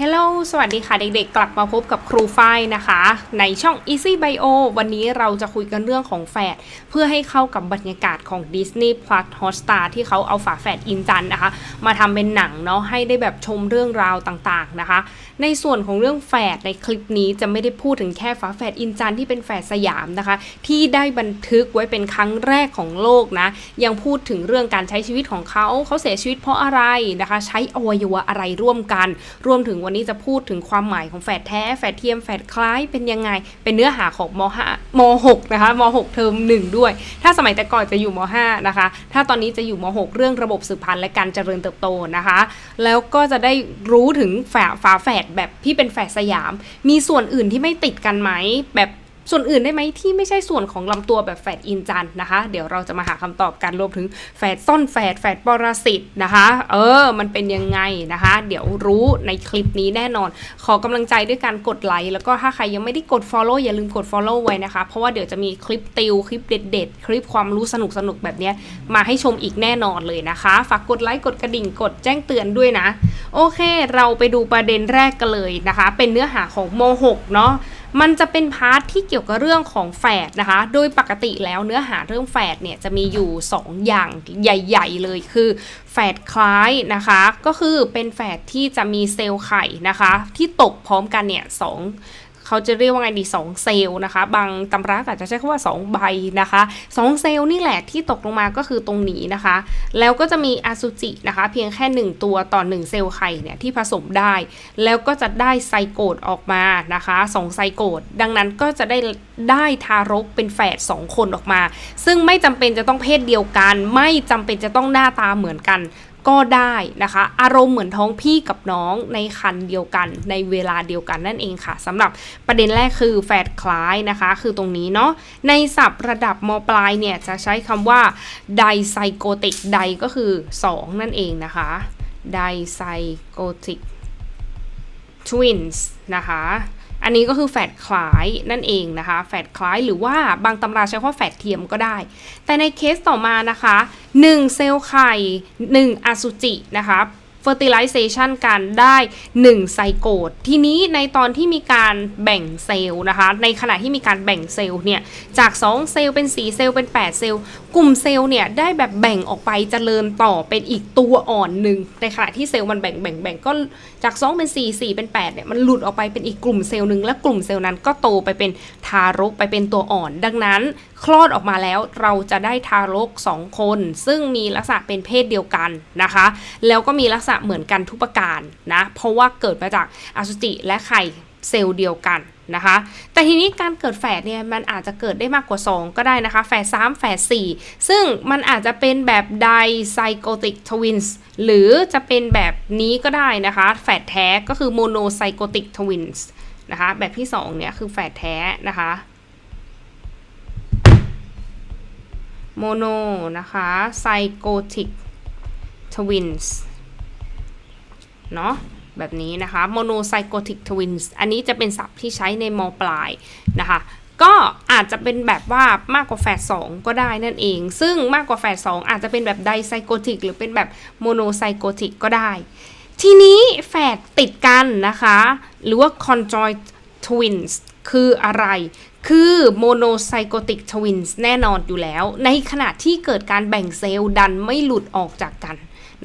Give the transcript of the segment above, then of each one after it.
ฮลโลสวัสดีค่ะเด็กๆ กลับมาพบกับครูฝ้ายนะคะ ในช่อง Easy Bio วันนี้เราจะคุยกันเรื่องของแฝดเพื่อให้เข้ากับบรรยากาศของ Disney Plus Hotstar ที่เขาเอาฝาแฝดอินจันนะคะ มาทำเป็นหนังเนาะให้ได้แบบชมเรื่องราวต่างๆนะคะ ในส่วนของเรื่องแฝดในคลิปนี้จะไม่ได้พูดถึงแค่ฝาแฝดอินจันที่เป็นแฝดสยามนะคะ ที่ได้บันทึกไว้เป็นครั้งแรกของโลกนะยังพูดถึงเรื่องการใช้ชีวิตของเขาเขาเสียชีวิตเพราะอะไรนะคะ ใช้อวัยวะอะไรร่วมกันรวมถึงวันนี้จะพูดถึงความหมายของแฝดแท้ แฝดเทียม แฝดคล้ายเป็นยังไง เป็นเนื้อหาของม5ม6นะคะม6เทอม1 ด้วย ถ้าสมัยแต่ก่อนจะอยู่ม5นะคะ ถ้าตอนนี้จะอยู่ม6เรื่องระบบสืบพันธุ์และการเจริญเติบโตนะคะ แล้วก็จะได้รู้ถึงฝาฝาแฝดแบบที่เป็นแฝดสยาม มีส่วนอื่นที่ไม่ติดกันไหมแบบ ส่วนอื่นได้ไหมที่ไม่ใช่ส่วนของลำตัวแบบแฝดอินจันนะคะ เดี๋ยวเราจะมาหาคำตอบกันรวมถึงแฝดซ่อนแฝดแฝดปรสิตนะคะ เออ มันเป็นยังไงนะคะ เดี๋ยวรู้ในคลิปนี้แน่นอน ขอกำลังใจด้วยการกดไลค์แล้วก็ถ้าใครยังไม่ได้กด Follow อย่าลืมกด Follow ไว้นะคะ เพราะว่าเดี๋ยวจะมีคลิปติว คลิปเด็ด ๆ คลิปความรู้สนุกๆแบบนี้มาให้ชมอีกแน่นอนเลยนะคะ ฝากกดไลค์กดกระดิ่งกดแจ้งเตือนด้วยนะ โอเค เราไปดูประเด็นแรกกันเลยนะคะ เป็นเนื้อหาของโม .6 เนาะ มันจะเป็นพาร์ทที่เกี่ยวกับเรื่องของแฝดนะคะ โดยปกติแล้วเนื้อหาเรื่องแฝดเนี่ยจะมีอยู่ 2 อย่างใหญ่ ๆ เลยคือแฝดคล้ายนะคะ ก็คือเป็นแฝดที่จะมีเซลล์ไข่นะคะ ที่ตกพร้อมกันเนี่ยสอง เขาจะเรียกว่าไงดี2เซลล์นะคะ บางตำราอาจจะใช้คำว่า 2 ใบนะคะ 2 เซลล์นี่แหละที่ตกลงมาก็คือตรงนี้นะคะ แล้วก็จะมีอสุจินะคะ เพียงแค่ 1 ตัวต่อ 1 เซลล์ไข่เนี่ยที่ผสมได้ แล้วก็จะได้ไซโกตออกมานะคะ2ไซโกตดังนั้นก็จะได้ได้ทารกเป็นแฝด2คนออกมา ซึ่งไม่จำเป็นจะต้องเพศเดียวกัน ไม่จำเป็นจะต้องหน้าตาเหมือนกัน ก็ได้นะคะ อารมณ์เหมือนท้องพี่กับน้องในคันเดียวกัน ในเวลาเดียวกันนั่นเองค่ะสำหรับประเด็นแรกคือแฝดคล้ายนะคะ คือตรงนี้เนาะในศัพท์ระดับมปลายเนี่ยจะใช้คำว่าไดไซโกติกไดก็คือ 2 นั่นเองนะคะไดไซโกติก twins นะคะ อันนี้ก็คือแฝดคล้ายนั่นเองนะคะแฝดคล้ายหรือว่าบางตำราใช้คำว่าแฝดเทียมก็ได้ แต่ในเคสต่อมานะคะ 1 เซลล์ไข่ 1 อสุจินะคะ fertilization กันได้1ไซโกตทีนี้ในตอนที่มีการแบ่งเซลล์นะคะ ในขณะที่มีการแบ่งเซลล์เนี่ย จาก 2 เซลล์เป็น 4 เซลล์เป็น 8 เซลล์ กลุ่มเซลล์เนี่ยได้แบบแบ่งออกไปเจริญต่อเป็นอีกตัวอ่อนหนึ่ง ในขณะที่เซลล์มันแบ่งแบ่งแบ่งก็จาก 2 เป็น 4 4 เป็น 8 เนี่ย มันหลุดออกไปเป็นอีกกลุ่มเซลล์หนึ่งและกลุ่มเซลล์นั้นก็โตไปเป็นทารกไปเป็นตัวอ่อน ดังนั้น คลอดออกมาแล้วเราจะได้ทารก 2 คน ซึ่งมีลักษณะเป็นเพศเดียวกันนะคะ แล้วก็มีลักษณะเหมือนกันทุกประการนะ เพราะว่าเกิดมาจากอสุจิและไข่เซลล์เดียวกันนะคะ แต่ทีนี้การเกิดแฝดเนี่ยมันอาจจะเกิดได้มากกว่า 2 ก็ได้นะคะ แฝด3แฝด4ซึ่งมันอาจจะเป็นแบบไดไซโกติกทวินส์หรือจะเป็นแบบนี้ก็ได้นะคะ แฝดแท้ก็คือโมโนไซโกติกทวินส์นะคะ แบบที่ 2 เนี่ยคือแฝดแท้นะคะโมโนนะคะไซโกติกทวินส์ เนาะแบบนี้นะคะ monozygotic twins อันนี้จะเป็นศัพท์ที่ใช้ในมปลายนะคะ ก็อาจจะเป็นแบบว่ามากกว่าแฝด2ก็ได้นั่นเอง ซึ่งมากกว่าแฝด2อาจจะเป็นแบบไดไซโกติกหรือเป็นแบบโมโนไซโกติกก็ได้ ทีนี้แฝดติดกันนะคะ หรือว่า conjoined twins คืออะไรคือ monozygotic twins แน่นอนอยู่แล้ว ในขณะที่เกิดการแบ่งเซลล์ดันไม่หลุดออกจากกัน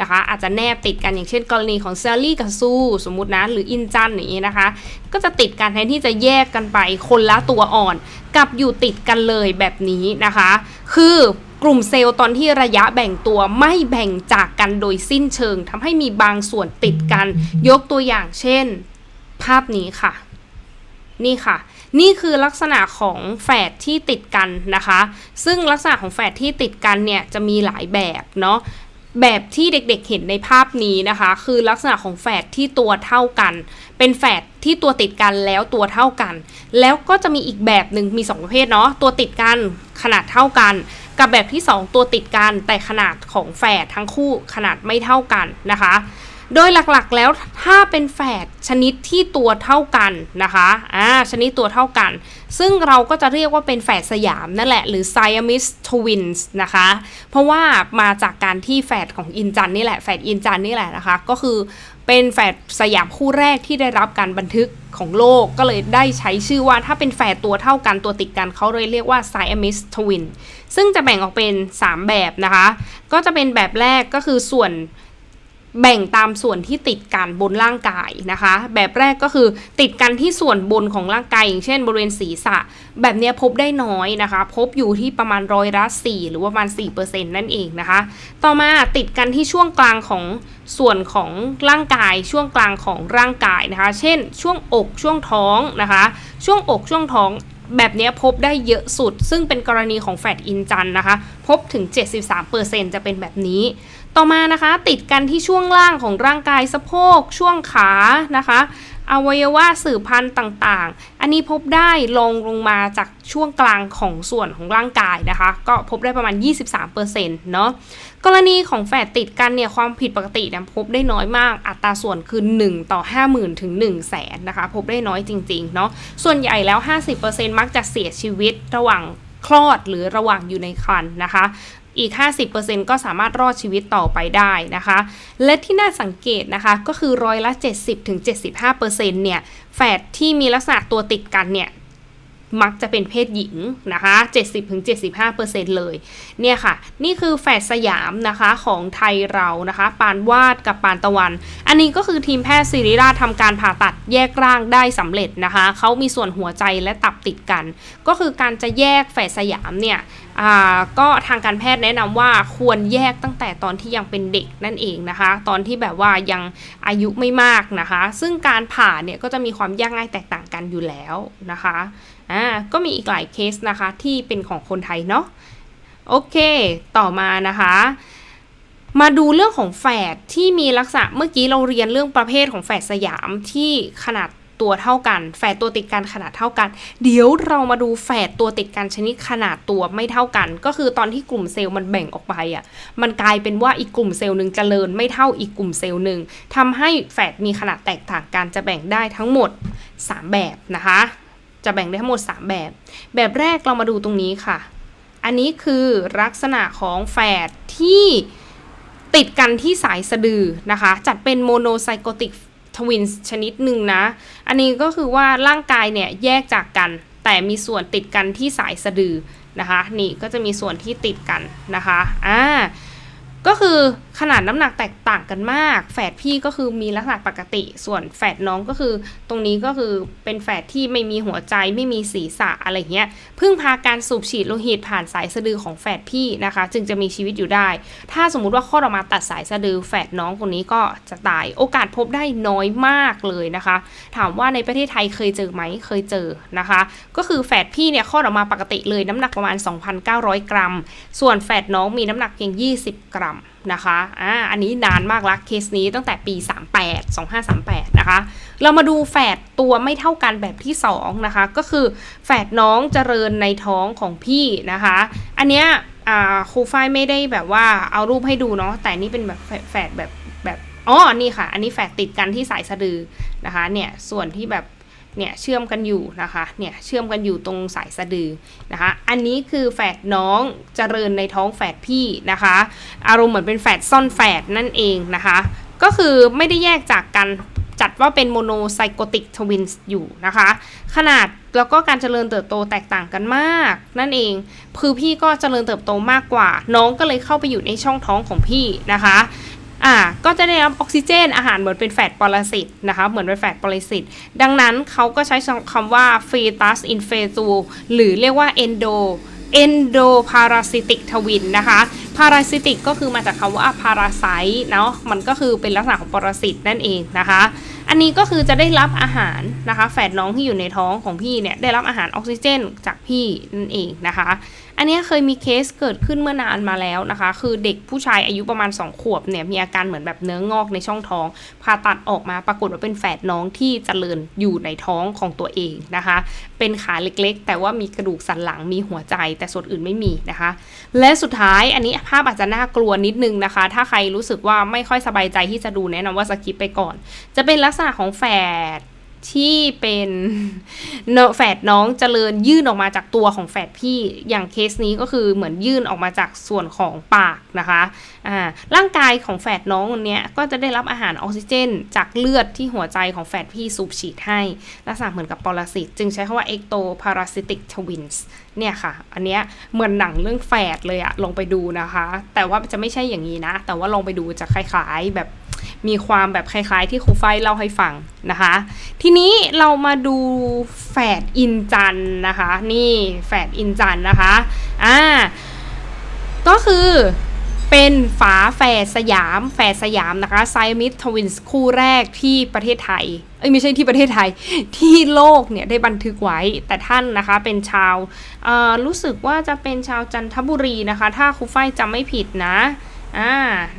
นะคะ อาจจะแนบติดกันอย่างเช่น กรณีของเซลลี่กับซูสมมตินะหรืออินจันอย่างนี้นะคะ ก็จะติดกันแทนที่จะแยกกันไปคนละตัวอ่อนกับอยู่ติดกันเลยแบบนี้นะคะ คือกลุ่มเซลล์ตอนที่ระยะแบ่งตัวไม่แบ่งจากกันโดยสิ้นเชิงทำให้มีบางส่วนติดกัน ยกตัวอย่างเช่น ภาพนี้ค่ะ นี่ค่ะ นี่คือลักษณะของแฝดที่ติดกันนะคะ ซึ่งลักษณะของแฝดที่ติดกันเนี่ยจะมีหลายแบบเนาะ แบบที่เด็กๆเห็นในภาพนี้นะคะ คือลักษณะของแฝดที่ตัวเท่ากัน เป็นแฝดที่ตัวติดกันแล้วตัวเท่ากัน แล้วก็จะมีอีกแบบหนึ่งมี 2 ประเภทเนาะตัวติดกันขนาดเท่ากัน กับแบบที่ 2 ตัวติดกันแต่ขนาดของแฝดทั้งคู่ขนาดไม่เท่ากันนะคะ โดยหลักๆแล้วถ้าเป็นแฝดชนิดที่ตัวเท่ากันนะคะอ่าชนิดตัวเท่ากัน ซึ่งเราก็จะเรียกว่าเป็นแฝดสยามนั่นแหละ หรือ Siamese twins นะคะ เพราะว่ามาจากการที่แฝดของอินจันนี่แหละแฝดอินจันนี่แหละนะคะ ก็คือเป็นแฝดสยามคู่แรกที่ได้รับการบันทึกของโลกก็เลยได้ใช้ชื่อว่าถ้าเป็นแฝดตัวเท่ากันตัวติดกันเขาเลยเรียกว่า Siamese twin ซึ่งจะแบ่งออกเป็น 3 แบบนะคะ ก็จะเป็นแบบแรกก็คือส่วน แบ่งตามส่วนที่ติดกันบนร่างกายนะคะ แบบแรกก็คือติดกันที่ส่วนบนของร่างกายอย่างเช่น บริเวณศีรษะ แบบนี้พบได้น้อยนะคะ พบอยู่ที่ประมาณร้อยละ4หรือว่าประมาณ4%นั่นเองนะคะ ต่อมาติดกันที่ช่วงกลางของส่วนของร่างกายช่วงกลางของร่างกายนะคะ เช่น ช่วงอกช่วงท้องนะคะ ช่วงอกช่วงท้องแบบนี้พบได้เยอะสุด ซึ่งเป็นกรณีของแฟดอินจันนะคะ พบถึง 73%จะเป็นแบบนี้ ต่อมานะคะติดกันที่ช่วงล่างของร่างกายสะโพก ช่วงขานะคะอวัยวะสืบพันธุ์ต่างๆ อันนี้พบได้ลงลงมาจากช่วงกลางของส่วนของร่างกายนะคะ ก็พบได้ประมาณ 23%เนาะ กรณีของแฝดติดกันเนี่ยความผิดปกติเนี่ยพบได้น้อยมาก อัตราส่วนคือ 1 ต่อ 50,000 ถึง 1 0 0 0 0แสนนะคะ พบได้น้อยจริงๆ เนาะ ส่วนใหญ่แล้ว 50%มักจะเสียชีวิตระหว่างคลอดหรือระหว่างอยู่ในครรภ์นะคะ อีก 50%ก็สามารถรอดชีวิตต่อไปได้นะคะ และที่น่าสังเกตนะคะก็คือร้อยละ 70-75%เนี่ยแฝดที่มีลักษณะตัวติดกันเนี่ย มักจะเป็นเพศหญิงนะคะ 70-75%เลย เนี่ยค่ะ นี่คือแฝดสยามนะคะของไทยเรานะคะ ปานวาดกับปานตะวัน อันนี้ก็คือทีมแพทย์ศิริราชทำการผ่าตัดแยกร่างได้สำเร็จนะคะ เขามีส่วนหัวใจและตับติดกัน ก็คือการจะแยกแฝดสยามเนี่ยก็ทางการแพทย์แนะนำว่าควรแยกตั้งแต่ตอนที่ยังเป็นเด็กนั่นเองนะคะ ตอนที่แบบว่ายังอายุไม่มากนะคะ ซึ่งการผ่าเนี่ยก็จะมีความยากง่ายแตกต่างกันอยู่แล้วนะคะ อ่าก็มีอีกหลายเคสนะคะที่เป็นของคนไทยเนาะโอเค ต่อมานะคะ มาดูเรื่องของแฝดที่มีลักษณะเมื่อกี้เราเรียนเรื่องประเภทของแฝดสยามที่ขนาดตัวเท่ากัน แฝดตัวติดกันขนาดเท่ากัน เดี๋ยวเรามาดูแฝดตัวติดกันชนิดขนาดตัวไม่เท่ากัน ก็คือตอนที่กลุ่มเซลล์มันแบ่งออกไปอะ มันกลายเป็นว่าอีกกลุ่มเซลล์หนึ่งเจริญไม่เท่าอีกกลุ่มเซลล์หนึ่งทำให้แฝดมีขนาดแตกต่างกันจะแบ่งได้ทั้งหมด 3 แบบนะคะ จะแบ่งได้ทั้งหมด 3 แบบ แบบแรกเรามาดูตรงนี้ค่ะ อันนี้คือลักษณะของแฝดที่ติดกันที่สายสะดือนะคะ จัดเป็นโมโนไซโกติกทวินส์ชนิดหนึ่งนะ อันนี้ก็คือว่าร่างกายเนี่ยแยกจากกัน แต่มีส่วนติดกันที่สายสะดือนะคะ นี่ก็จะมีส่วนที่ติดกันนะคะ อ่า ก็คือขนาดน้ำหนักแตกต่างกันมาก แฝดพี่ก็คือมีลักษณะปกติ ส่วนแฝดน้องก็คือ ตรงนี้ก็คือเป็นแฝดที่ไม่มีหัวใจไม่มีศีรษะอะไรเงี้ย พึ่งพาการสูบฉีดโลหิตผ่านสายสะดือของแฝดพี่นะคะ จึงจะมีชีวิตอยู่ได้ ถ้าสมมุติว่าข้อออกมาตัดสายสะดือแฝดน้องคนนี้ก็จะตาย โอกาสพบได้น้อยมากเลยนะคะ ถามว่าในประเทศไทยเคยเจอไหมเคยเจอนะคะ ก็คือแฝดพี่เนี่ยข้อออกมาปกติเลยน้ำหนักประมาณ 2,900 กรัม ส่วนแฝดน้องมีน้ำหนักเพียง 20 กรัมนะคะอ่าอันนี้นานมากละเคสนี้ตั้งแต่ปี 38 2538 นะคะ เรามาดูแฝดตัวไม่เท่ากันแบบที่ 2 นะคะ ก็คือแฝดน้องเจริญในท้องของพี่นะคะ อันเนี้ยอ่าครูฝ้ายไม่ได้แบบว่าเอารูปให้ดูเนาะแต่นี่เป็นแบบแฝดแบบแบบอ๋อนี่ค่ะ อันนี้แฝดติดกันที่สายสะดือนะคะเนี่ยส่วนที่แบบ เนี่ยเชื่อมกันอยู่นะคะเนี่ยเชื่อมกันอยู่ตรงสายสะดือนะคะอันนี้คือแฝดน้องเจริญในท้องแฝดพี่นะคะ อารมณ์เหมือนเป็นแฝดซ่อนแฝดนั่นเองนะคะ ก็คือไม่ได้แยกจากกันจัดว่าเป็นโมโนไซโกติกทวินส์อยู่นะคะ ขนาดแล้วก็การเจริญเติบโตแตกต่างกันมาก นั่นเองคือพี่ก็เจริญเติบโตมากกว่า น้องก็เลยเข้าไปอยู่ในช่องท้องของพี่นะคะ อ่าก็จะได้รับออกซิเจนอาหารเหมือนเป็นแฝดปรสิตนะคะเหมือนเป็นแฝดปรสิตดังนั้นเขาก็ใช้คำว่า fetus in fetu หรือเรียกว่า endo endoparasitic twin นะคะ parasitic ก็คือมาจากคำว่า parasite เนาะมันก็คือเป็นลักษณะของปรสิตนั่นเองนะคะ อันนี้ก็คือจะได้รับอาหารนะคะ แฝดน้องที่อยู่ในท้องของพี่เนี่ยได้รับอาหารออกซิเจนจากพี่นั่นเองนะคะ อันนี้เคยมีเคสเกิดขึ้นเมื่อนานมาแล้วนะคะ คือเด็กผู้ชายอายุประมาณ 2 ขวบเนี่ยมีอาการเหมือนแบบเนื้องอกในช่องท้องผ่าตัดออกมาปรากฏว่าเป็นแฝดน้องที่เจริญอยู่ในท้องของตัวเองนะคะ เป็นขาเล็กๆ แต่ว่ามีกระดูกสันหลังมีหัวใจแต่ส่วนอื่นไม่มีนะคะ และสุดท้ายอันนี้ภาพอาจจะน่ากลัวนิดนึงนะคะ ถ้าใครรู้สึกว่าไม่ค่อยสบายใจที่จะดูแนะนำว่าสกิปไปก่อน จะเป็นลักษณะของแฝด ที่เป็นเนแฝดน้องเจริญยื่นออกมาจากตัวของแฝดพี่อย่างเคสนี้ก็คือเหมือนยื่นออกมาจากส่วนของปากนะคะอ่าร่างกายของแฝดน้องเนี้ยก็จะได้รับอาหารออกซิเจน จากเลือดที่หัวใจของแฝดพี่สูบฉีดให้ลักษณะเหมือนกับปรสิตจึงใช้คำว่า ectoparasitic twins เนี่ยค่ะ อันเนี้ยเหมือนหนังเรื่องแฝดเลยอะลองไปดูนะคะ แต่ว่าจะไม่ใช่อย่างนี้นะ แต่ว่าลองไปดูจะคล้ายๆแบบ มีความแบบคล้ายๆที่ครูไฟเล่าให้ฟังนะคะ ทีนี้เรามาดูแฝดอินจันนะคะ นี่แฝดอินจันนะคะอ่าก็คือเป็นฝาแฝดสยามแฝดสยามนะคะไซมิสทวินส์คู่แรกที่ประเทศไทย เอ้ยไม่ใช่ที่ประเทศไทยที่โลกเนี่ยได้บันทึกไว้แต่ท่านนะคะเป็นชาวอ่อรู้สึกว่าจะเป็นชาวจันทบุรีนะคะ ถ้าครูไฟจำไม่ผิดนะ อ่า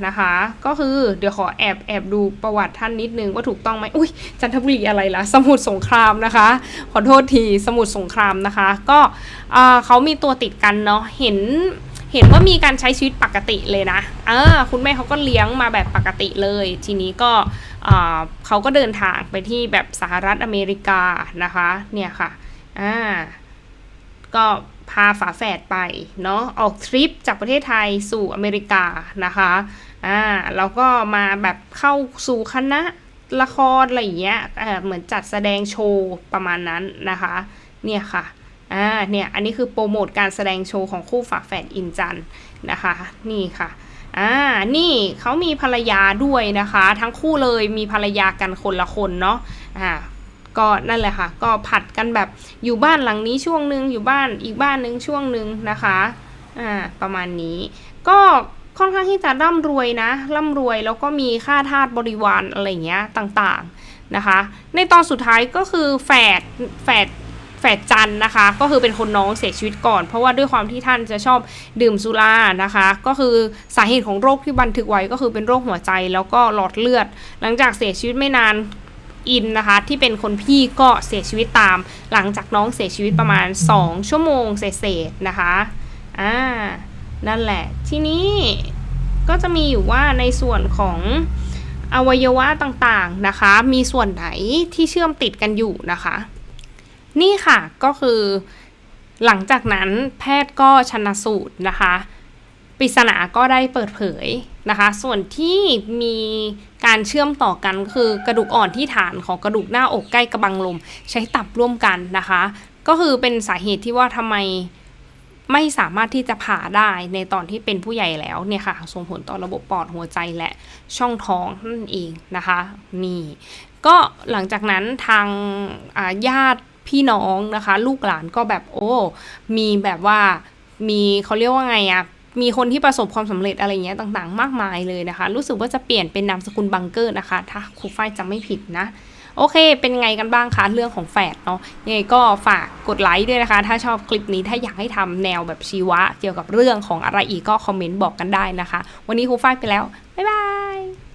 นะคะ ก็คือเดี๋ยวขอแอบแอบดูประวัติท่านนิดนึงว่าถูกต้องไหมอุ้ยจันทบุรีอะไรล่ะ สมุทรสงครามนะคะ ขอโทษทีสมุทรสงครามนะคะ ก็เขามีตัวติดกันเนาะเห็นเห็นว่ามีการใช้ชีวิตปกติเลยนะอ่าคุณแม่เขาก็เลี้ยงมาแบบปกติเลย ทีนี้ก็เขาก็เดินทางไปที่แบบสหรัฐอเมริกานะคะ เนี่ยค่ะ อ่า ก็ พาฝาแฝดไปเนาะออกทริปจากประเทศไทยสู่อเมริกานะคะอ่าแล้วก็มาแบบเข้าสู่คณะละครอะไรอย่างเงี้ยเอ่อเหมือนจัดแสดงโชว์ประมาณนั้นนะคะเนี่ยค่ะอ่าเนี่ยอันนี้คือโปรโมทการแสดงโชว์ของคู่ฝาแฝดอินจันนะคะนี่ค่ะอ่านี่เขามีภรรยาด้วยนะคะ ทั้งคู่เลยมีภรรยากันคนละคนเนาะอ่า ก็นั่นแหละค่ะ ก็ผัดกันแบบอยู่บ้านหลังนี้ช่วงหนึ่งอยู่บ้านอีกบ้านหนึ่งช่วงหนึ่งนะคะอ่าประมาณนี้ ก็ค่อนข้างที่จะร่ำรวยนะร่ำรวยแล้วก็มีค่าทาสบริวารอะไรเงี้ยต่างๆนะคะ ในตอนสุดท้ายก็คือแฝดแฝดแฝดจันนะคะ ก็คือเป็นคนน้องเสียชีวิตก่อน เพราะว่าด้วยความที่ท่านจะชอบดื่มสุรานะคะ ก็คือสาเหตุของโรคที่บันทึกไว้ก็คือเป็นโรคหัวใจแล้วก็หลอดเลือด หลังจากเสียชีวิตไม่นาน อินนะคะ ที่เป็นคนพี่ก็เสียชีวิตตาม หลังจากน้องเสียชีวิตประมาณ 2 ชั่วโมงเศษๆนะคะอ่านั่นแหละ ทีนี้ก็จะมีอยู่ว่าในส่วนของอวัยวะต่างๆนะคะ มีส่วนไหนที่เชื่อมติดกันอยู่นะคะ นี่ค่ะก็คือหลังจากนั้นแพทย์ก็ชนะสูตรนะคะ ปริศนาก็ได้เปิดเผยนะคะ ส่วนที่มีการเชื่อมต่อกันก็คือกระดูกอ่อนที่ฐานของกระดูกหน้าอกใกล้กระบังลม ใช้ตับร่วมกันนะคะ ก็คือเป็นสาเหตุที่ว่าทำไมไม่สามารถที่จะผ่าได้ในตอนที่เป็นผู้ใหญ่แล้วเนี่ยค่ะ ส่งผลต่อระบบปอดหัวใจและช่องท้องนั่นเองนะคะ นี่ ก็หลังจากนั้นทางาญาติพี่น้องนะคะ ลูกหลานก็แบบโอ้ มีแบบว่ามีเขาเรียกว่าไงอะ มีคนที่ประสบความสำเร็จอะไรเงี้ยต่างๆ มากมายเลยนะคะ รู้สึกว่าจะเปลี่ยนเป็นนามสกุลบังเกอร์นะคะ ถ้าครูฝ้ายจำไม่ผิดนะโอเค เป็นไงกันบ้างคะเรื่องของแฝดเนาะยังไงก็ฝากกดไลค์ด้วยนะคะ ถ้าชอบคลิปนี้ถ้าอยากให้ทำแนวแบบชีวะ เกี่ยวกับเรื่องของอะไรอีกก็คอมเมนต์บอกกันได้นะคะ วันนี้ครูฝ้ายไปแล้ว บ๊ายบาย